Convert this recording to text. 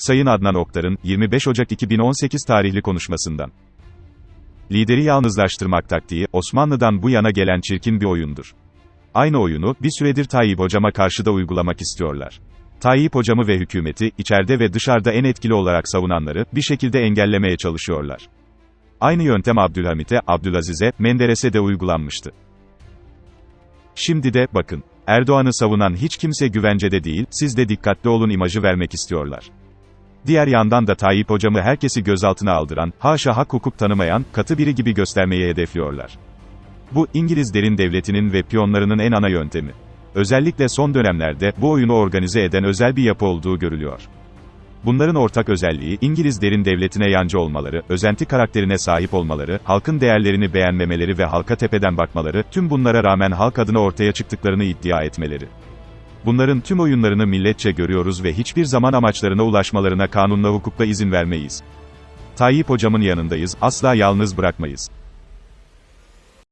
Sayın Adnan Oktar'ın, 25 Ocak 2018 tarihli konuşmasından. Lideri yalnızlaştırmak taktiği, Osmanlı'dan bu yana gelen çirkin bir oyundur. Aynı oyunu, bir süredir Tayyip Hocam'a karşı da uygulamak istiyorlar. Tayyip Hocamı ve hükümeti, içeride ve dışarıda en etkili olarak savunanları, bir şekilde engellemeye çalışıyorlar. Aynı yöntem Abdülhamit'e, Abdülaziz'e, Menderes'e de uygulanmıştı. Şimdi de, bakın, Erdoğan'ı savunan hiç kimse güvencede değil, siz de dikkatli olun imajı vermek istiyorlar. Diğer yandan da Tayyip hocamı herkesi gözaltına aldıran, haşa hak hukuk tanımayan, katı biri gibi göstermeyi hedefliyorlar. Bu, İngiliz derin devletinin ve piyonlarının en ana yöntemi. Özellikle son dönemlerde, bu oyunu organize eden özel bir yapı olduğu görülüyor. Bunların ortak özelliği, İngiliz derin devletine yancı olmaları, özenti karakterine sahip olmaları, halkın değerlerini beğenmemeleri ve halka tepeden bakmaları, tüm bunlara rağmen halk adına ortaya çıktıklarını iddia etmeleri. Bunların tüm oyunlarını milletçe görüyoruz ve hiçbir zaman amaçlarına ulaşmalarına kanunla hukukla izin vermeyiz. Tayyip hocamın yanındayız, asla yalnız bırakmayız.